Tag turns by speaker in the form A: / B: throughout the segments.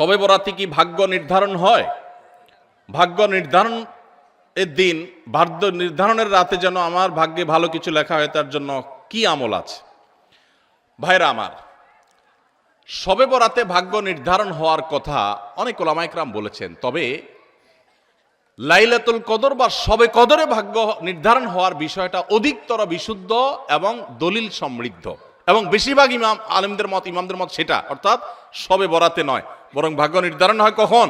A: সবে বরাতে কি ভাগ্য নির্ধারণ হয়? ভাগ্য নির্ধারণ এর দিন, ভাগ্য নির্ধারণের রাতে যেন আমার ভাগ্যে ভালো কিছু লেখা হয়, তার জন্য কি আমল আছে? ভাইরা আমার, সবে বরাতে ভাগ্য নির্ধারণ হওয়ার কথা অনেক ওলামাইকরাম বলেছেন, তবে লাইলাতুল কদর বা সবে কদরে ভাগ্য নির্ধারণ হওয়ার বিষয়টা অধিকতর বিশুদ্ধ এবং দলিল সমৃদ্ধ। এবং বেশিরভাগ ইমাম, আলেমদের মত, ইমামদের মত সেটা, অর্থাৎ সবে বরাতে নয়। বরং ভাগ্য নির্ধারণ হয় কখন?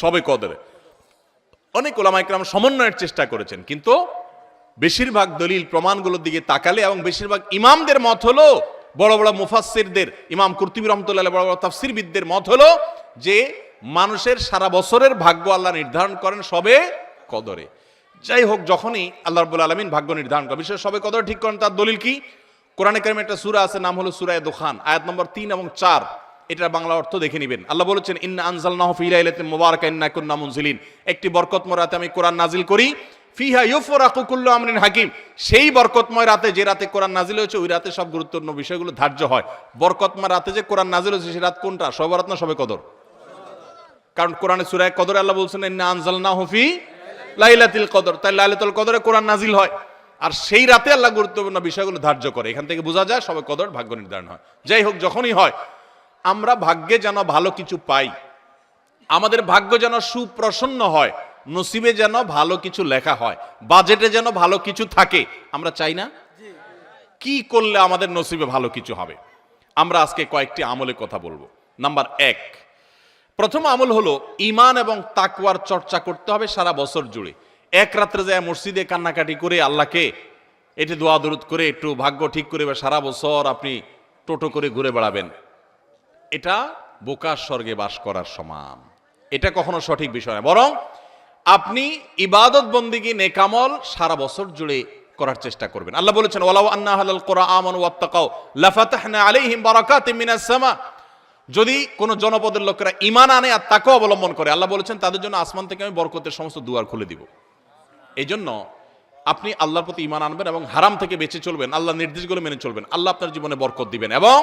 A: সবে কদরে। অনেক ওলামাইকরাম সমন্বয়ের চেষ্টা করেছেন, কিন্তু বেশিরভাগ দলিল প্রমাণগুলোর দিকে তাকালে এবং বেশিরভাগ ইমামদের মত হলো, বড় বড় মুফাসসিরদের, ইমাম কুর্তিবি রহমতুল্লাহ বড় বড় তাফসিরবিদদের মত হলো যে, মানুষের সারা বছরের ভাগ্য আল্লাহ নির্ধারণ করেন সবে কদরে। যাই হোক, যখনই আল্লাহ রব্বুল আলমিন ভাগ্য নির্ধারণ করেন, বিশেষ সবে কদর ঠিক করেন, তার দলিল কি? কোরআনে কারিমে একটা সূরা আছে, নাম হলো সুরায় দোখান, আয়াত নম্বর তিন এবং চার। এটার বাংলা অর্থ দেখে নেবেন। আল্লাহ বলেছেন, ইন্না আনজালনাহু ফি লাইলাতিন মুবারাকা, ইন্না কুন্না মুনজিলিন। একটি বরকতময় রাতে আমি কোরআন নাজিল করি। ফিহা ইউফরাকু কুল্লু আমরিন হাকিম। সেই বরকতময় রাতে, যে রাতে কোরআন নাজিল হয়েছে, ওই রাতে সব গুরুত্বপূর্ণ বিষয়গুলো ধার্য হয়। বরকতময় রাতে যে কোরআন নাজিল হয়েছে সেই রাত কোনটা? সবে রাত না সবে কদর? কারণ কোরআনে সূরায়ে কদরে আল্লাহ বলছেন, ইন্না আনজালনাহু ফি লাইলাতুল কদর। তাই লাইলাতুল কদরে কোরআন নাজিল হয়। আর সেই রাতে আল্লাহ গুরুত্বপূর্ণ বিষয়গুলো ধার্য করে। এখান থেকে বোঝা যায়, সবে কদর ভাগ্য নির্ধারণ হয়। যাই হোক, যখনই হয় আমরা ভাগ্যে যেন ভালো কিছু পাই। আমাদের ভাগ্য যেন সুপ্রসন্ন হয়, নসিবে যেন ভালো কিছু লেখা হয়, বাজেটে যেন ভালো কিছু থাকে। আমরা চাই না? কি করলে আমাদের নসিবে ভালো কিছু হবে? আমরা আজকে কয়েকটি আমলে কথা বলব। নাম্বার এক, প্রথম আমল হলো ইমান এবং তাকওয়ার চর্চা করতে হবে সারা বছর জুড়ে। এক রাত্রে যায় মসজিদে কান্নাকাটি করে আল্লাহকে এটি দোয়া দরুদ করে একটু ভাগ্য ঠিক করে সারা বছর আপনি টোটো করে ঘুরে বেড়াবেন। এটা বোকার স্বর্গে বাস করার সমান। এটা কখনো সঠিক বিষয় না। বরং আপনি ইবাদত বন্দিগি, নেকামল সারা বছর জুড়ে করার চেষ্টা করবেন। আল্লাহ বলেছেন, ওয়ালাউ আন্না হালাল কোরআন ওয়াত্তাকাও লাফাতাহনা আলাইহিম বারাকাতিম মিনাস সামা। যদি কোনো জনপদের লোকেরা ইমান আনে আর তাকেও অবলম্বন করে, আল্লাহ বলেছেন, তাদের জন্য আসমান থেকে আমি বরকতের সমস্ত দুয়ার খুলে দিব। এই জন্য আপনি আল্লাহর প্রতি ইমান আনবেন এবং হারাম থেকে বেঁচে চলবেন আল্লাহ নির্দেশগুলো মেনে চলবেন। আল্লাহ আপনার জীবনে বরকত দিবেন এবং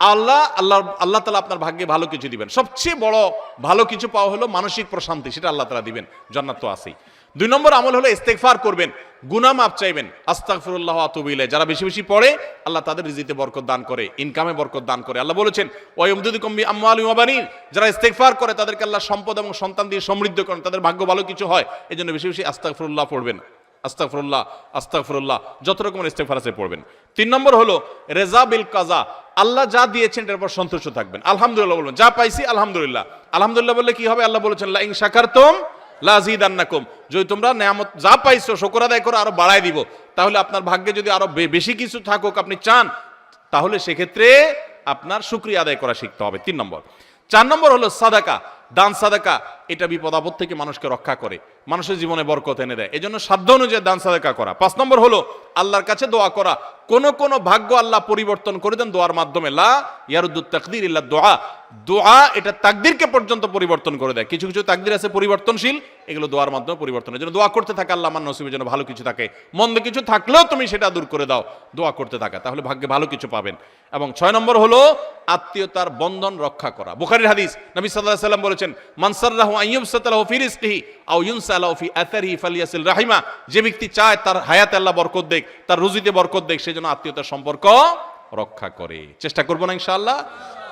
A: আল্লাহ আল্লাহ আল্লাহ তালা আপনার ভাগ্যে ভালো কিছু দিবেন। সবচেয়ে বড় ভালো কিছু পাওয়া হলো মানসিক প্রশান্তি, সেটা আল্লাহ তালা দিবেন, জান্নাত তো আছেই। দুই নম্বর আমল হলো ইস্তেকফার করবেন, গুনাহ মাপ চাইবেন, আস্তাগফিরুল্লাহ আতুবিলে যারা বেশি বেশি পড়ে, আল্লাহ তাদের রিজিতে বরকত দান করে ইনকামে বরকত দান করে। আল্লাহ বলেছেন ওয়াইমদুদি কম্বি আম্মাল ওয়াবানিন যারা ইস্তেগফার করে, তাদেরকে আল্লাহ সম্পদ এবং সন্তান দিয়ে সমৃদ্ধ করেন, তাদের ভাগ্য ভালো কিছু হয় এই জন্য বেশি বেশি আস্তাগফিরুল্লাহ পড়বেন। আস্তাগফিরুল্লাহ আস্তাগফিরুল্লাহ, যত রকমের ইস্তেগফার আছে পড়বেন। তিন নম্বর হলো, রেজা বিল কাজা, আল্লাহ যা দিয়েছেন এটার উপর সন্তুষ্ট থাকবেন। আলহামদুলিল্লাহ বলবেন যা পাইছি আলহামদুলিল্লাহ। আলহামদুলিল্লাহ বললে কি হবে? আল্লাহ বলেছেন, লা ইন শাকারতুম লাজিদান্নাকুম যদি তোমরা নেয়ামত যা পাইছো, শুকর আদায় করে, আরও বাড়ায় দিব। তাহলে আপনার ভাগ্যে যদি আরও বেশি কিছু থাকুক, আপনি চান, তাহলে সেক্ষেত্রে আপনার শুক্রিয়া আদায় করা শিখতে হবে। তিন নম্বর। চার নম্বর হলো সাদাকা। দান সাদাকা, এটা বিপদ আপদ থেকে মানুষকে রক্ষা করে, মানুষের জীবনে বরকত এনে দেয়। এজন্য সাধ্য অনুযায়ী দান সাদাকা করা। পাঁচ নম্বর হলো, আল্লাহর কাছে দোয়া করা। কোন কোন ভাগ্য আল্লাহ পরিবর্তন করে দেন দোয়ার মাধ্যমে। লা ইয়ারুদ্দুত তাকদির ইল্লা দোয়া। দোয়া এটা তাকদিরকে পর্যন্ত পরিবর্তন করে দেয়। কিছু কিছু তাকদির আছে পরিবর্তনশীল, এগুলো দোয়ার মাধ্যমে পরিবর্তন জন্য দোয়া করতে থাকে আল্লাহ আমার নসিবের জন্য ভালো কিছু থাকে। মন্দ কিছু থাকলেও তুমি সেটা দূর করে দাও, দোয়া করতে থাকা। তাহলে ভাগ্যে ভালো কিছু পাবেন। এবং ছয় নম্বর হলো, আত্মীয়তার বন্ধন রক্ষা করা। বুখারীর হাদিস, নবী আলাইহি সাল্লাম বলেছেন ফালিয়াসিল রাহিমা। যে ব্যক্তি চায় তার আল্লাহ বরকত দেখ তার রুজিতে বরকত দেখ সেজন্য আত্মীয়তার সম্পর্ক রক্ষা করে। চেষ্টা করব না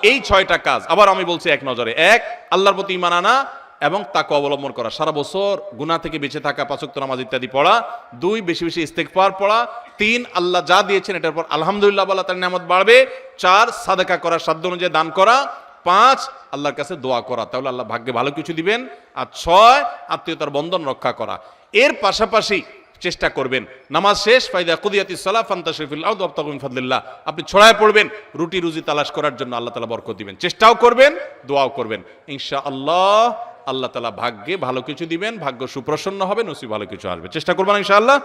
A: এই ছয়টা কাজ, আবার আমি বলছি এক নজরে। এক, আল্লাহর প্রতি ইমান আনা এবং তাকে অবলম্বন করা। সারা বছর গুনাহ থেকে বেঁচে থাকা পাঁচক্ত নামাজ ইত্যাদি পড়া। দুই, বেশি বেশি ইস্তেকফার পড়া। তিন, আল্লাহ যা দিয়েছেন, এটার পর আলহামদুলিল্লাহ বলা তার নামত বাড়বে। চার, সাদাকা করা সাধ্য অনুযায়ী দান করা। পাঁচ, আল্লাহর কাছে দোয়া করা। তাহলে আল্লাহ ভাগ্যে ভালো কিছু দিবেন। আর ছয়, আত্মীয়তার বন্ধন রক্ষা করা। এর পাশাপাশি চেষ্টা করবেন। নামাজ শেষ, ফাইদা কুদিয়াতি সালাহ ফান্তা আব্তাকুম ফাদলিল্লাহ। আপনি ছড়ায় পড়বেন, রুটি রুজি তালাশ করার জন্য আল্লাহ তালা বরকত দিবেন। চেষ্টাও করবেন, দোয়াও করবেন। ইনশা আল্লাহ আল্লাহ তালা ভাগ্যে ভালো কিছু দিবেন, ভাগ্য সুপ্রসন্ন হবে, নসিব ভালো কিছু আসবে। চেষ্টা করবেন ইনশাআল্লাহ?